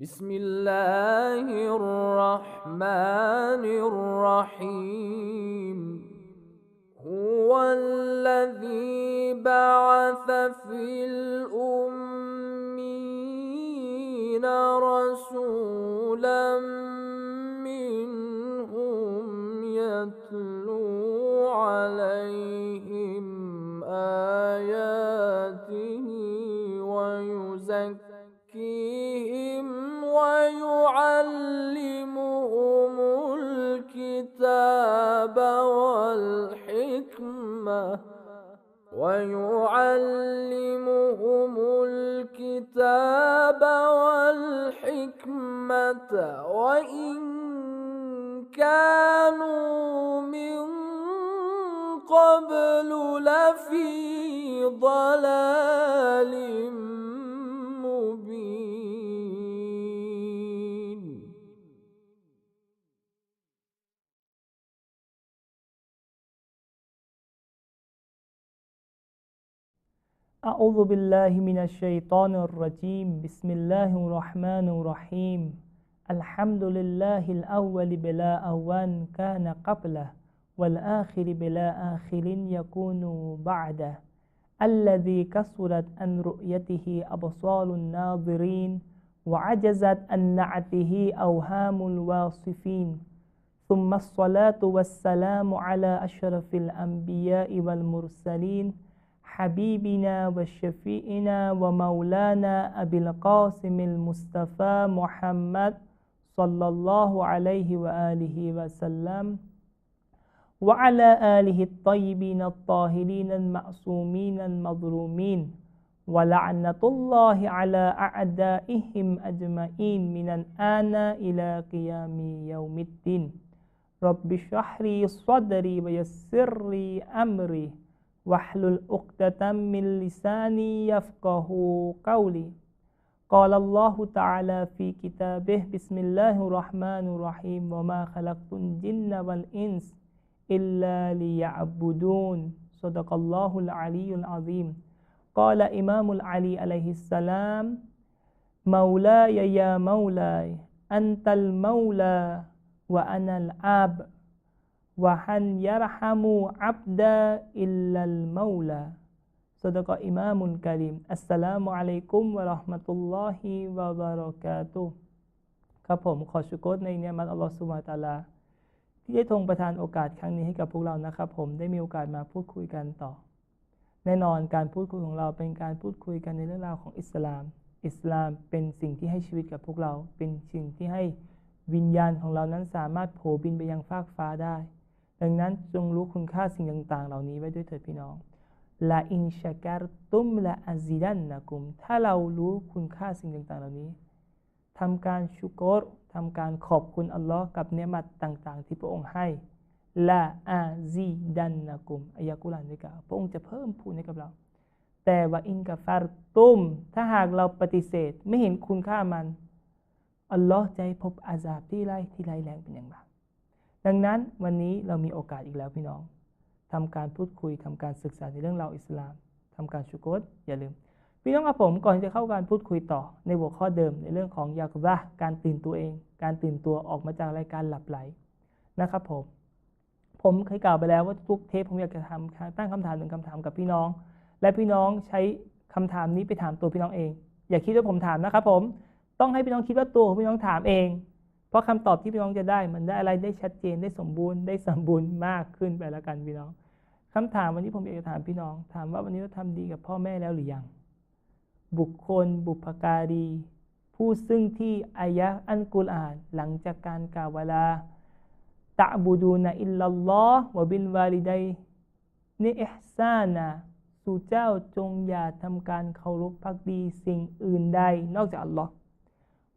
بسم الله الرحمن الرحيم. هو الذي بعث في الأمين رسولا منهم يتلو عليهم آياته. ويعلمهم الكتاب والحكمة ويعلمهم الكتاب والحكمة وإن كانوا من قبل لفي ضلال أعوذ بالله من الشيطان الرجيم. بسم الله الرحمن الرحيم. الحمد لله الأول بلا أول كان قبله والآخر بلا آخر يكون بعده. الذي كسرت عن رؤيته أبصار الناظرين وعجزت عن نعته أوهام الواصفين. ثم الصلاة والسلام على أشرف الأنبياء والمرسلين حبيبنا وشفيئنا ومولانا أبي القاسم المصطفى محمد صلى الله عليه وآله وسلم وعلى آله الطيبين الطاهرين المعصومين المظلومين ولعنة الله على أعدائهم أجمعين من الآن إلى قيام يوم الدين. رب اشرح لي صدري ويسر لي أمري. واحلل عقدة من لساني يفقه قولي. قال الله تعالى في كتابه بسم الله الرحمن الرحيم وما خلقت الجن والإنس إلا ليعبدون. صدق الله العلي العظيم. قال إمام العلي عليه السلام مولاي يا مولاي أنت المولى وأنا วะฮันยะรฮามูอับดาอิลลัลมาลาสดกอิมามุนกะริมอัสสลามุอะลัยกุมวะราะห์มะตุลลอฮิวะบะเราะกาตุครับผมขอชุกรในเนี่ยมัตอัลลอฮฺสุบะตาลา ที่ได้ทงประทานโอกาสครั้งนี้ให้กับพวกเรานะครับ ผมได้มีโอกาสมาพูดคุยกันต่อ แน่นอนการพูดคุยของเราเป็นการพูดคุยกันในเรื่องราวของอิสลาม อิสลามเป็นสิ่งที่ให้ชีวิตกับพวกเรา เป็นสิ่งที่ให้วิญญาณของเรานั้นสามารถโผบินไปยังฟากฟ้าได้ ดังนั้นจงรู้คุณค่าสิ่งต่างๆ เหล่านี้ไว้ด้วยเถิดพี่น้องละอินชาการตุมละอาซิดันนะกุม ถ้าเรารู้คุณค่าสิ่งต่างๆ เหล่านี้ทำการชุกรทำการขอบคุณอัลลอฮ์กับเนืมัดต่างๆ ที่พระองค์ให้ละอาซีดันนะกุมอายะกุรอานด้วยกันพระองค์จะเพิ่มพูนให้กับเรา แต่ว่าอินกาฟารตุม ถ้าหากเราปฏิเสธไม่เห็นคุณค่ามัน อัลลอฮ์จะให้พบอาซาบที่ไร้ที่ไร้แรงเป็นอย่างมาก ดังนั้นวันนี้เรามีโอกาสอีกแล้วพี่น้องทำการพูดคุยทำการศึกษาในเรื่องราวอิสลามทำการชุกรอย่าลืม พี่น้องกับผมก่อนจะเข้าการพูดคุยต่อในหัวข้อเดิมในเรื่องของยากบะการตื่นตัวเอง การตื่นตัวออกมาจากรายการหลับไหลนะครับผมผมเคยกล่าวไปแล้วว่าทุกเทปผมอยากจะทำตั้งคำถามหนึ่งคำถามกับพี่น้อง และพี่น้องใช้คำถามนี้ไปถามตัวพี่น้องเอง อย่าคิดว่าผมถามนะครับผมต้องให้พี่น้องคิดว่าตัวของพี่น้องถามเอง ราะคำตอบที่พี่น้องจะได้มันได้อะไรได้ชัดเจนได้สมบูรณ์ได้สมบูรณ์มากขึ้นไปแล้วกันพี่น้องคำถามวันนี้ผมอยากจะถามพี่น้อง ถามว่าวันนี้เราทำดีกับพ่อแม่แล้วหรือยัง บุคคล บุพการี ผู้ซึ่งที่อายะอันกุรอานหลังจากการกล่าวเวลาตะบูดูนะอิลลัลลอฮ์วะบิลวาลิดัยนิอิห์ซานะสู่เจ้าจงอย่าทำการเคารพพักดีสิ่งอื่นใดนอกจากอัลลอฮ์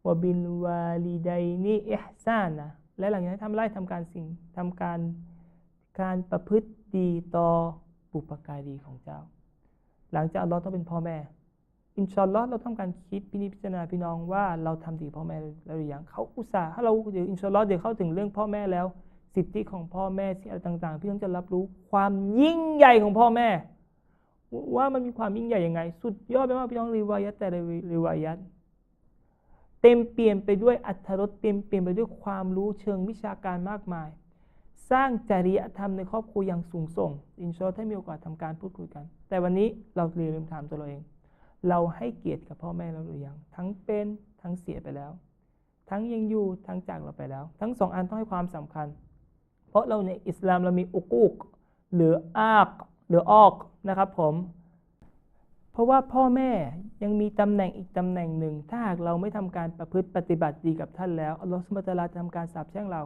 วบิลวาลิดัยนิอิห์ซานะและหลังจากนั้นทำไล่ทำการสิ่งทำการการประพฤติดีต่อบุพการีของเจ้า หลังจากอัลลอฮ์ต้องเป็นพ่อแม่ อินชอัลอฮ์เราต้องการคิดพินิจพิจารณาพี่น้องว่าเราทำดีพ่อแม่แล้วหรือยังเขาอุตส่าห์ถ้าเราเดี๋ยวอินชอัลอฮ์เดี๋ยวเข้าถึงเรื่องพ่อแม่แล้ว สิทธิของพ่อแม่สิ่งอะไรต่าง ๆ พี่น้องจะรับรู้ความยิ่งใหญ่ของพ่อแม่ ว่ามันมีความยิ่งใหญ่ยังไง สุดยอดไปมากพี่น้องรีวายัตแต่ละรีวายัต เต็มเปลี่ยนไปด้วยอัธรสเต็มเปลี่ยนไปด้วยความรู้เชิงวิชาการมากมาย สร้างจริยธรรมในครอบครัวอย่างสูงส่ง อินชาอัลลอฮ์ถ้ามีโอกาสทำการพูดคุยกัน แต่วันนี้เราลืมถามตัวเราเอง เราให้เกียรติกับพ่อแม่เราหรือยัง ทั้งเป็นทั้งเสียไปแล้ว ทั้งยังอยู่ทั้งจากเราไปแล้ว ทั้งสองอันต้องให้ความสำคัญ เพราะเราในอิสลามเรามีอุกุกหรืออากหรือออกนะครับผม เพราะว่าพ่อแม่ยังมีตำแหน่งอีกตำแหน่งหนึ่ง ถ้าหากเราไม่ทำการประพฤติปฏิบัติดีกับท่านแล้วอัลลอฮฺสุบฮานะฮูวะตะลาจะทำการสาปแช่งเรา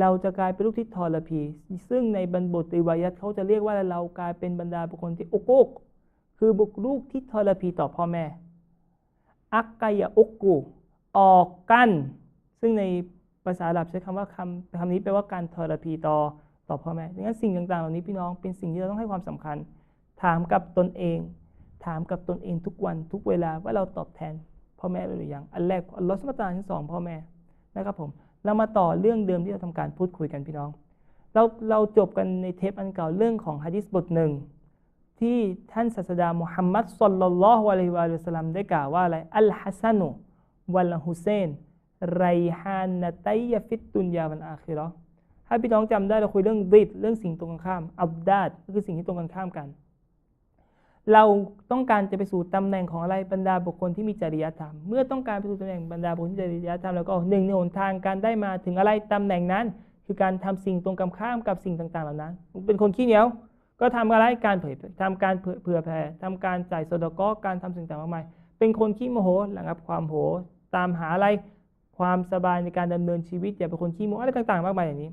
เราจะกลายเป็นลูกที่ทรพี ซึ่งในบรรบทติวายัตเขาจะเรียกว่าเรากลายเป็นบรรดาบุคคลที่อุกุกคือบุคลูกที่ทรพีต่อพ่อแม่ อักกายะอุกกูออกกันซึ่งในภาษาอาหรับใช้คำว่าคำคำนี้แปลว่าการทรพีต่อต่อพ่อแม่ดังนั้นสิ่งต่างๆ เหล่านี้พี่น้องเป็นสิ่งที่เราต้องให้ความสำคัญ ถามกับตนเอง ถามกับตนเองทุกวันทุกเวลาว่าเราตอบแทนพ่อแม่หรือยังอันแรกอัลลอฮฺสุบฮานที่สองพ่อแม่นะครับผมเรามาต่อเรื่องเดิมที่เราทำการพูดคุยกันพี่น้อง เราเราจบกันในเทปอันเก่าเรื่องของฮะดิษบทหนึ่งที่ท่านศาสดามุฮัมมัดศ็อลลัลลอฮุอะลัยฮิวะสัลลัมได้กล่าวว่าอะไรอัลฮัสซันุวัลฮุเซนไรฮานนะตัยฟิตดุนยาวันอาคิราถ้าพี่น้องจำได้เราคุยเรื่องดิดเรื่องสิ่งตรงกันข้าม อับดาดก็คือสิ่งที่ตรงกันข้ามกัน เราต้องการจะไปสู่ตำแหน่งของอะไรบรรดาบุคคลที่มีจริยธรรม เมื่อต้องการไปสู่ตำแหน่งบรรดาบุคคลที่มีจริยธรรมแล้วก็หนึ่งในหนทางการได้มาถึงอะไรตำแหน่งนั้น คือการทำสิ่งตรงกันข้ามกับสิ่งต่างๆเหล่านั้น เป็นคนขี้เหนียว ก็ทำอะไรการเผยทำการเผื่อแผ่ทำการจ่ายสดก็การทำสิ่งต่างๆมากมายเป็นคนขี้โมโหระงับความโหตามหาอะไรความสบายในการดำเนินชีวิตอย่าเป็นคนขี้โมโหอะไรต่างๆ มากมายอย่างนี้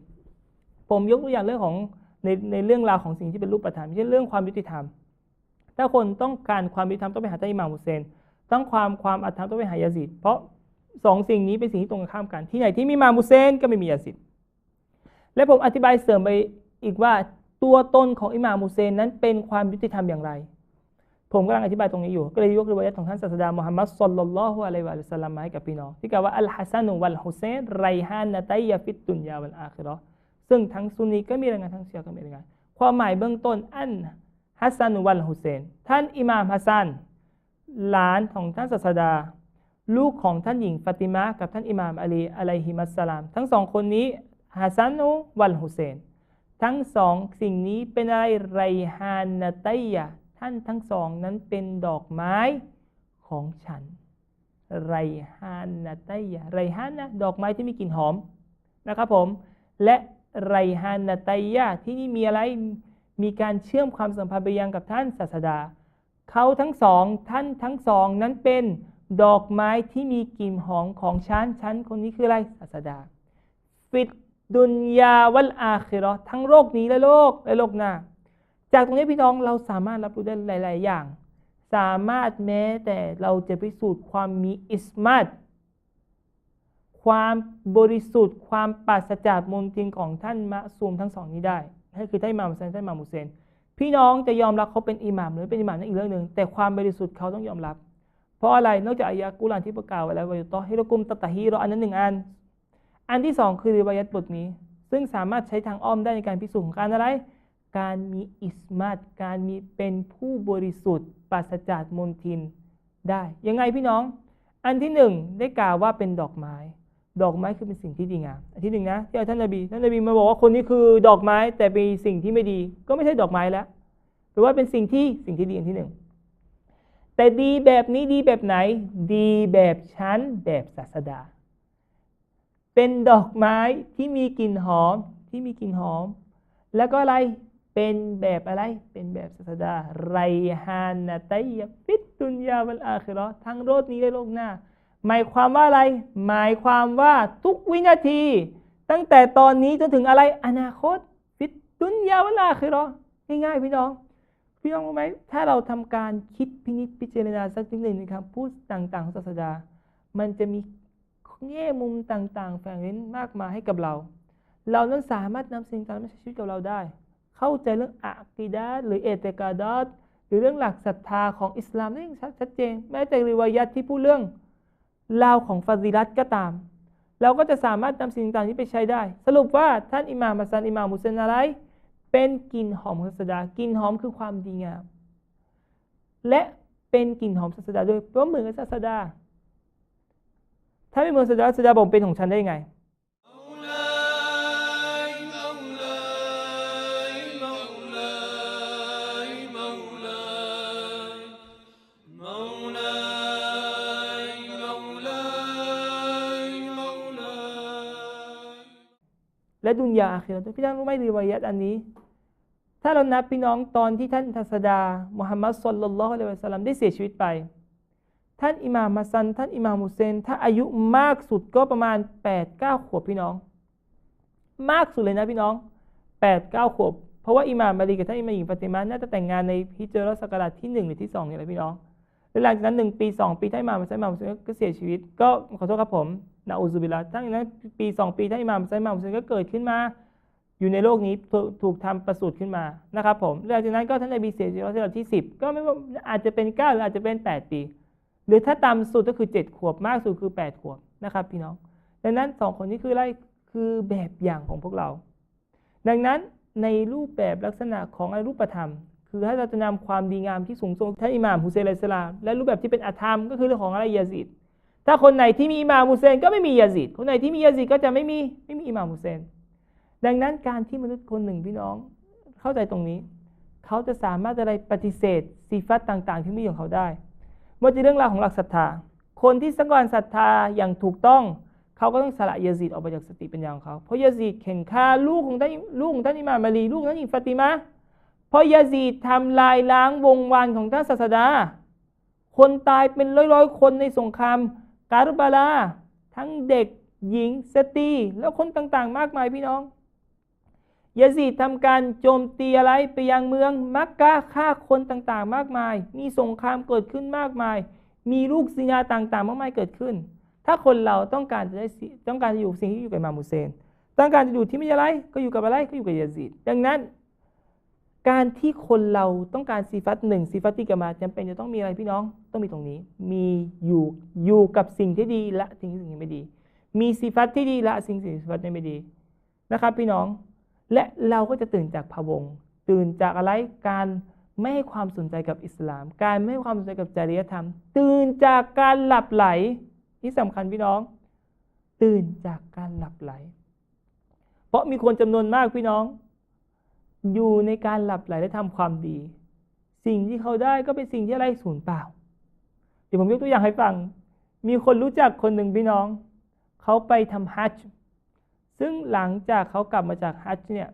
ผมยกตัวอย่างเรื่องของในในเรื่องราวของสิ่งที่เป็นรูปธรรมเช่นเรื่องความยุติธรรม ถ้าคนต้องการความยุติธรรมต้องไปหาท่านอิหม่ามฮุเซนต้องความความอัตธรรมต้องไปหายาซิดเพราะสองสิ่งนี้เป็นสิ่งที่ตรงกันข้ามกัน ที่ไหนที่มีมามุเซนก็ไม่มียาซิดและผมอธิบายเสริมไปอีกว่าตัวตนของอิหม่ามุเซนนั้นเป็นความยุติธรรมอย่างไร ผมกำลังอธิบายตรงนี้อยู่ ก็เลยยกรีวายะของท่านศาสดามุฮัมมัดศ็อลลัลลอฮุอะลัยวะสัลลัมมาให้กับพี่น้องที่กล่าวว่าอัลฮัสซันุวัลฮุเซนไรฮานนะตัยยะฟิตดุนยาวัลอาคิราะห์ซึ่งทั้งซุนนีก็มีรายงานทั้งเชียร์ก็มีรายงานความหมายเบื้องต้นอัน ฮัสซันวัลฮุเซน ท่านอิหม่ามฮัสซัน หลานของท่านศาสดา ลูกของท่านหญิงฟาติมากับท่านอิหม่ามอาลีอะลัยฮิมัสสลาม ทั้งสองคนนี้ฮัสซันุวัลฮุเซน ทั้งสองสิ่งนี้เป็นอะไรไรฮานาตยะท่านทั้งสองนั้นเป็นดอกไม้ของฉัน ไรฮานาตยะไรฮานะดอกไม้ที่มีกลิ่นหอมนะครับผม และไรฮานนาตยะที่นี่มีอะไร มีการเชื่อมความสัมพันธ์ไปยังกับท่านศาสดา เขาทั้งสองท่านทั้งสองนั้นเป็นดอกไม้ที่มีกลิ่นหอมของฉันฉันคนนี้คืออะไรศาสดา ฟิดดุนยาวัลอาคิราะห์ทั้งโลกนี้และโลกและโลกหน้า จากตรงนี้พี่น้องเราสามารถรับรู้ได้หลาย ๆ อย่าง สามารถแม้แต่เราจะพิสูจน์ความมีอิสมาตความบริสุทธิ์ ความปราศจากมลทินของท่านมะซูมทั้งสองนี้ได้ นั่นคือท่านอิหม่ามฮุเซนท่านอิหม่ามมุเซนพี่น้องจะยอมรับเขาเป็นอิหม่ามหรือเป็นอิหม่ามนั่นอีกเรื่องหนึ่งแต่ความบริสุทธิ์เขาต้องยอมรับ เพราะอะไรนอกจากอายะกุรานที่ประกาศไว้แล้วว่ายุตอฮิรกุมตะตะฮีรออันนั้นหนึ่งอัน อันที่สองคือริวายัตบทนี้ ซึ่งสามารถใช้ทางอ้อมได้ในการพิสูจน์ของการอะไร การมีอิสมาตการมีเป็นผู้บริสุทธิ์ปราศจากมลทินได้ยังไงพี่น้อง อันที่หนึ่งได้กล่าวว่าเป็นดอกไม้ ดอกไม้คือเป็นสิ่งที่ดีงามอันที่หนึ่งนะที่ท่านนบีท่านนบีมาบอกว่าคนนี้คือดอกไม้แต่เป็นสิ่งที่ไม่ดี ก็ไม่ใช่ดอกไม้แล้วหรือว่าเป็นสิ่งที่สิ่งที่ดีอันที่หนึ่งแต่ดีแบบนี้ดีแบบไหน ดีแบบชั้นแบบศาสดา เป็นดอกไม้ที่มีกลิ่นหอมที่มีกลิ่นหอม แล้วก็อะไรเป็นแบบอะไร เป็นแบบศาสดา ไรฮานนะตัยฟิตดุนยาวัลอาคิราทั้งโลกนี้และโลกหน้า หมายความว่าอะไร หมายความว่าทุกวินาที ตั้งแต่ตอนนี้จนถึงอะไรอนาคตฟิตดุนยาวลาคิเราะห์ง่ายๆพี่น้อง พี่น้องรู้ไหมถ้าเราทำการคิดพินิจพิจารณาสักนิดหนึ่งนะครับพูดต่างๆของศาสดา มันจะมีแง่มุมต่างๆแฝงเล่นมากมายให้กับเรา เรานั้นสามารถนำสิ่งต่างๆมาใช้ชีวิตกับเราได้ เข้าใจเรื่องอะกีดะห์หรือเอเตกาดอหรือเรื่องหลักศรัทธาของอิสลามได้อย่างชัดเจนแม้แต่ริวายัตที่พูดเรื่อง ราวของฟาซิลัตก็ตาม เราก็จะสามารถนำสิ่งต่างๆนี้ไปใช้ได้ สรุปว่าท่านอิหม่ามมัสันอิหม่ามมุสลิมอะไร เป็นกลิ่นหอมของศาสดากลิ่นหอมคือความดีงาม และเป็นกลิ่นหอมศาสดาด้วยเพราะเหมือนศาสดาถ้าไม่เหมือนศาสดาศาสดาบอกเป็นของฉันได้ยังไง และดุนยาอาคิราะห์พี่น้องรู้ไหมรีวายัตอันนี้ ถ้าเรานับพี่น้องตอนที่ท่านทัศดามุฮัมมัดสุลลัลลอฮุอะลัยฮิวะสัลลัมได้เสียชีวิตไป ท่านอิหม่ามมัสัน ท่านอิหม่ามฮุเซน ถ้าอายุมากสุดก็ประมาณ8 9ขวบพี่น้อง มากสุดเลยนะพี่น้อง8 9ขวบเพราะว่าอิหม่ามมาลีกับท่านอิหม่ามหญิงฟาติมาน่าจะแต่งงานในฮิจรัสศักราชที่1หรือที่2เนี่ยแหละพี่น้องแล้วหลังจากนั้น1ปี 2 ปีท่านอิหม่ามมัสันอิหม่ามฮุเซนก็เสียชีวิต ก็ขอโทษครับผม นะอูซุบิลลาทั้งนั้นปี2ปีท่านอิหม่ามมัสันอิหม่ามฮุเซนก็เกิดขึ้นมาอยู่ในโลกนี้ถูกถูกทำประสูติขึ้นมานะครับผมหลังจากนั้นก็ท่านนบีเสียชีวิตในที่ 10 ก็ไม่ว่าอาจจะเป็น 9 หรืออาจจะเป็น 8 ปี หรือถ้าต่ำสุดก็คือ 7 ขวบมากสุดคือ 8 ขวบนะครับพี่น้องดังนั้นสองคนนี้คืออะไรคือแบบอย่างของพวกเรา ดังนั้นในรูปแบบลักษณะของอรูปธรรม คือถ้าเราจะนำความดีงามที่สูงส่งท่านอิหม่ามฮุเซนอะลัยสสลามและรูปแบบที่เป็นอธรรมก็คือเรื่องของอะไรยาซิด ถ้าคนไหนที่มีอิหม่ามฮุเซนก็ไม่มียาซิดคนไหนที่มียาซิดก็จะไม่มีไม่มีอิหม่ามฮุเซน ดังนั้นการที่มนุษย์คนหนึ่งพี่น้องเข้าใจตรงนี้ เขาจะสามารถอะไรปฏิเสธสีฟัตต่าง ๆ ที่มีของเขาได้เมื่อจะเรื่องราวของหลักศรัทธา คนที่สังวรศรัทธาอย่างถูกต้อง เขาก็ต้องสละยาซีดออกไปจากสติปัญญาของเขาเพราะยาซีดเข็นฆ่าลูกของท่านลูกของท่านอิหม่ามมาลีลูกของท่านอิฟาติมาเพราะยาซีดทำลายล้างวงวานของท่านศาสดาคนตายเป็นร้อยๆคนในสงคราม การุบาลา ทั้งเด็กหญิงสตรีแล้วคนต่างๆ มากมายพี่น้องยาซีทำการโจมตีอะไรไปยังเมืองมักกะฆ่าคนต่างๆ มากมาย มีสงครามเกิดขึ้นมากมาย มีลูกซินาต่างๆ มากมายเกิดขึ้น ถ้าคนเราต้องการจะได้ต้องการจะอยู่สิ่งที่อยู่กับมามมุเซน ต้องการจะอยู่ที่ไม่ใช่อะไรก็อยู่กับอะไรก็อยู่กับยาซีดดังนั้น การที่คนเราต้องการซีฟัตหนึ่งซีฟัตที่กามาจำเป็นจะต้องมีอะไรพี่น้องต้องมีตรงนี้ มีอยู่อยู่กับสิ่งที่ดีและสิ่งที่สิ่งที่ไม่ดี มีซีฟัตที่ดีและสิ่งที่งซีฟัตที่ไม่ดีนะครับ พี่น้องและเราก็จะตื่นจากภาวงตื่นจากอะไรการไม่ให้ความสนใจกับอิสลาม การไม่ให้ความสนใจกับจริยธรรม ตื่นจากการหลับไหลที่สำคัญพี่น้อง ตื่นจากการหลับไหล เพราะมีคนจำนวนมากพี่น้อง อยู่ในการหลับไหลและทำความดี สิ่งที่เขาได้ก็เป็นสิ่งที่ไร้สูญเปล่า เดี๋ยวผมยกตัวอย่างให้ฟัง มีคนรู้จักคนหนึ่งพี่น้อง เขาไปทำฮัจญ์ซึ่งหลังจากเขากลับมาจากฮัจญ์เนี่ย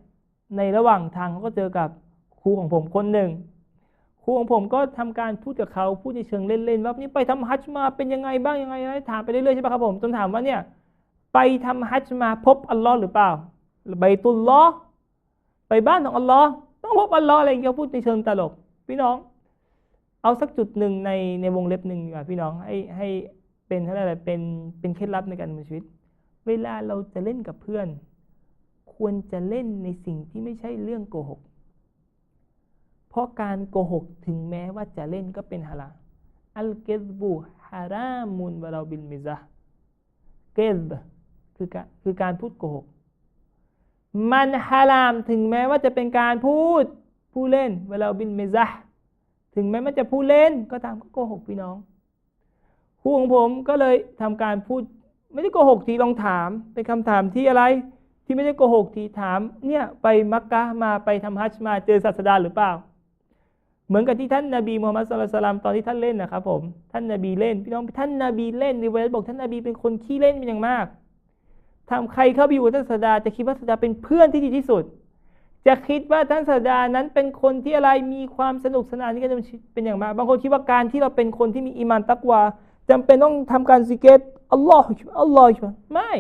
ในระหว่างทางเขาก็เจอกับครูของผมคนหนึ่งครูของผมก็ทำการพูดกับเขาพูดในเชิงเล่นๆว่านี่ไปทำฮัจญ์มาเป็นยังไงบ้างยังไงนะถามไปเรื่อยๆใช่ไหมครับผมจนถามว่าเนี่ยไปทำฮัจญ์มาพบอัลลอฮ์หรือเปล่าใบตุลลอ ไปบ้านของอัลลอฮ์ต้องพบอัลลอฮ์อะไรอย่างเงี้ยเขาพูดในเชิงตลก พี่น้อง เอาสักจุดหนึ่งในในวงเล็บหนึ่งดีกว่าพี่น้องให้ให้เป็นอะไรเป็นเป็นเคล็ดลับในการดำเนินชีวิต เวลาเราจะเล่นกับเพื่อน ควรจะเล่นในสิ่งที่ไม่ใช่เรื่องโกหก เพราะการโกหกถึงแม้ว่าจะเล่นก็เป็นฮาลาอัลเกซบูฮารามุนวะเราบินมิซะเกซคือการคือการพูดโกหก มันฮารามถึงแม้ว่าจะเป็นการพูดผู้เล่น เวลาบินเมซะถึงแม้มันจะผู้เล่นก็ตามก็โกหกพี่น้องครูของผมก็เลยทำการพูดไม่ได้โกหกทีลองถามเป็นคำถามที่อะไรที่ไม่ได้โกหกทีถามเนี่ยไปมักกะมาไปทำฮัจมาเจอศาสดาหรือเปล่า เหมือนกับที่ท่านนาบีมูฮัมมัดสุลลัลลามตอนที่ท่านเล่นนะครับผมท่านนาบีเล่นพี่น้องท่านนาบีเล่นในเวลบอกท่านนาบีเป็นคนขี้เล่นเป็นอย่างมาก ทำใครเข้าไปอยู่กับท่านศาสดา จะคิดว่าศาสดาเป็นเพื่อนที่ดีที่สุด จะคิดว่าท่านศาสดานั้นเป็นคนที่อะไรมีความสนุกสนานที่การดำเนินชีวิตเป็นอย่างมาก บางคนคิดว่าการที่เราเป็นคนที่มีอีมานตักวาจำเป็นต้องทำการซิกเกตอัลลอฮฺอัลลอฮฺไม่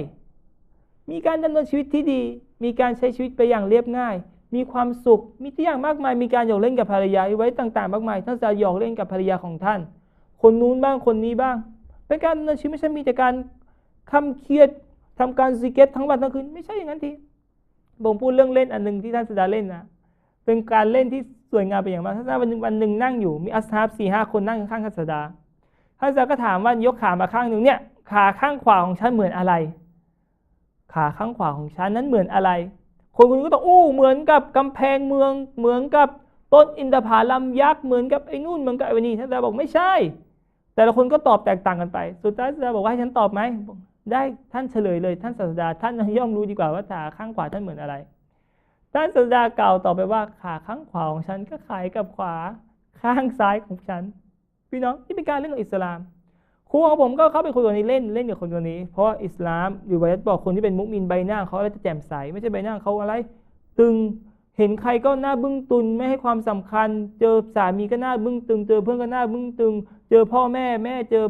มีการดำเนินชีวิตที่ดี มีการใช้ชีวิตไปอย่างเรียบง่าย มีความสุข มีที่อย่างมากมาย มีการหยอกเล่นกับภรรยาไว้ต่าง ๆ มากมาย ท่านจะหยอกเล่นกับภรรยาของท่าน คนนู้นบ้างคนนี้บ้าง เป็นการดำเนินชีวิตไม่ใช่มีแต่การคำเครียด ทำการซิกเก็ตทั้งวันทั้งคืนไม่ใช่อย่างนั้นทีผมพูดเรื่องเล่นอันหนึ่งที่ท่านสดาเล่นนะเป็นการเล่นที่สวยงามเป็นอย่างมากท่านสดาวันหนึ่งวันหนึ่งนั่งอยู่มีอัสฮาบสี่ห้าคนนั่งข้างท่านสดาท่านสดาก็ถามว่ายกขามาข้างหนึ่งเนี่ยขาข้างขวาของฉันเหมือนอะไร ขาข้างขวาของฉันนั้นเหมือนอะไร คนคนนี้ก็ต้องอู้เหมือนกับกำแพงเมืองเหมือนกับต้นอินทผลัมยักษ์เหมือนกับไอ้นู่นเหมือนกับไอ้นี่ท่านสดาบอกไม่ใช่ แต่ละคนก็ตอบแตกต่างกันไป สุดท้ายท่านสดาบอกว่าให้ฉันตอบไหม ได้ท่านเฉลยเลยท่านศาสดาท่านย่อมรู้ดีกว่าว่าขาข้างขวาท่านเหมือนอะไร ท่านศาสดากล่าวต่อไปว่าขาข้างขวาของฉันก็คล้ายกับขวาข้างซ้ายของฉัน พี่น้องนี่เป็นการเรื่องของอิสลามครูของผมก็เข้าไปคุยกับนี้เล่นเล่นกับคนคนนี้ เพราะาอิสลามหรือวายัดบอกคนที่เป็นมุสลิมใบหน้าเขาแล้วจะแจ่มใส ไม่ใช่ใบหน้าเขาอะไร ตึงเห็นใครก็หน้าบึ้งตุนไม่ให้ความสำคัญ เจอสามีก็หน้าบึ้งตึง เจอเพื่อนก็หน้าบึ้งตึง เจอพ่อแม่แม่เจอ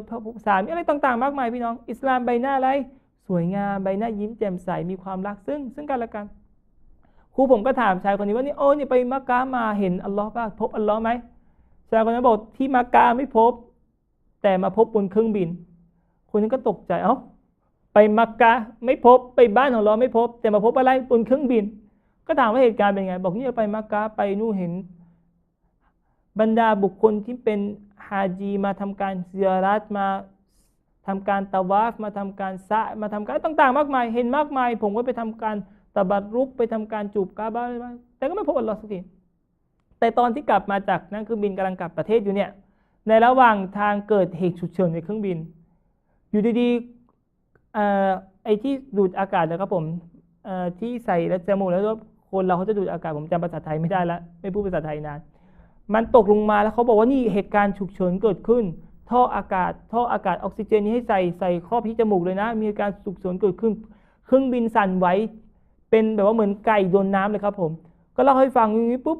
สามีอะไรต่างๆ มากมายพี่น้อง อิสลามใบหน้าอะไร สวยงามใบหน้ายิ้มแจ่มใสมีความรักซึ่งซึ่งกันและกันครูผมก็ถามชายคนนี้ว่านี่โอ้นี่ไปมักกะมาเห็นอัลลอฮ์ป่ะพบอัลลอฮ์ไหมชายคนนั้นบอกที่มักกะไม่พบ แต่มาพบบนเครื่องบิน คนนั้นก็ตกใจเอ้าไปมักกะไม่พบไปบ้านของเราไม่พบ แต่มาพบอะไรบนเครื่องบิน ก็ถามว่าเหตุการณ์เป็นไง บอกนี่เราไปมักกะไปนู่นเห็น บรรดาบุคคลที่เป็น ฮาจีมาทำการเซียรัตมาทำการตะวาฟมาทำการสะมาทำการต่างๆ มากมาย เห็นมากมาย ผมก็ไปทำการตะบัดรุกไปทำการจูบกาบ้าบ้าแต่ก็ไม่พบอัลลอฮ์สักทีแต่ตอนที่กลับมาจากนั่งเครื่องบินกำลังกลับประเทศอยู่เนี่ยในระหว่างทางเกิดเหตุฉุกเฉินในเครื่องบิน อยู่ดีๆไอ้ที่ดูดอากาศนะครับผมที่ใส่แล้วจมูกแล้วคนเราเขาจะดูดอากาศผมจำภาษาไทยไม่ได้ล้วไม่พูดภาษาไทยนาน มันตกลงมาแล้วเขาบอกว่านี่เหตุการณ์ฉุกเฉินเกิดขึ้น ท่ออากาศ ท่ออากาศออกซิเจนนี้ให้ใส่ใส่ครอบที่จมูกเลยนะ มีอาการฉุกเฉินเกิดขึ้น เครื่องบินสั่นไหวเป็นแบบว่าเหมือนไก่โดนน้ำเลยครับผม ก็เล่าให้ฟังอย่างนี้ปุ๊บ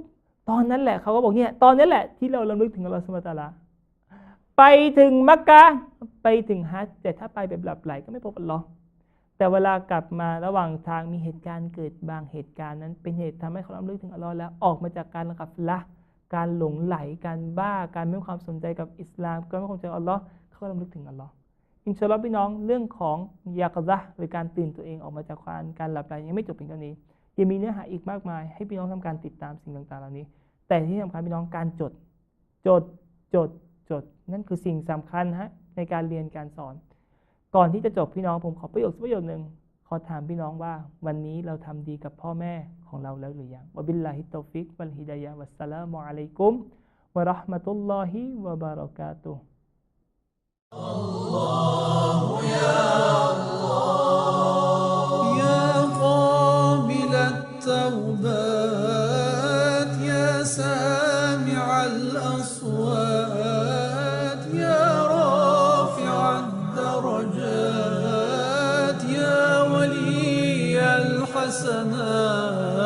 ตอนนั้นแหละเขาก็บอกเนี่ยตอนนั้นแหละที่เราลำลึกถึงอัลลอฮฺสุบฮาตาลาไปถึงมักกะไปถึงฮัจแต่ถ้าไปแบบหลับไหลก็ไม่พบอัลลอฮ์แต่เวลากลับมาระหว่างทางมีเหตุการณ์เกิดบางเหตุการณ์นั้น เป็นเหตุทำให้เขาลำลึกถึงอัลลอฮ์แล้วออกมาจากการกับละ การหลงไหลการบ้าการไม่ให้ความสนใจกับอิสลามการไม่ความสนใจอัลลอฮ์เขาลำลึกถึงอัลลอฮ์อินชาอัลลอฮ์พี่น้องเรื่องของยากะซะหรือการตื่นตัวเองออกมาจากการการหลับไหลยังไม่จบเพียงเท่านี้ ยังมีเนื้อหาอีกมากมาย ให้พี่น้องทำการติดตามสิ่งต่างๆเหล่านี้ แต่ที่สำคัญพี่น้องการจด จดจดจด นั่นคือสิ่งสำคัญฮะในการเรียนการสอน ก่อนที่จะจบพี่น้องผมขอประโยคสักประโยคหนึ่ง ขอถามพี่น้องว่าวันนี้เราทำดีกับพ่อแม่ของเราแล้วหรือยังวะบิลลาฮิตตอฟิกวัลฮิดายะวัสสลามุอะลัยกุมวะราะห์มะตุลลอฮิวะบารอกาตุฮ์ sana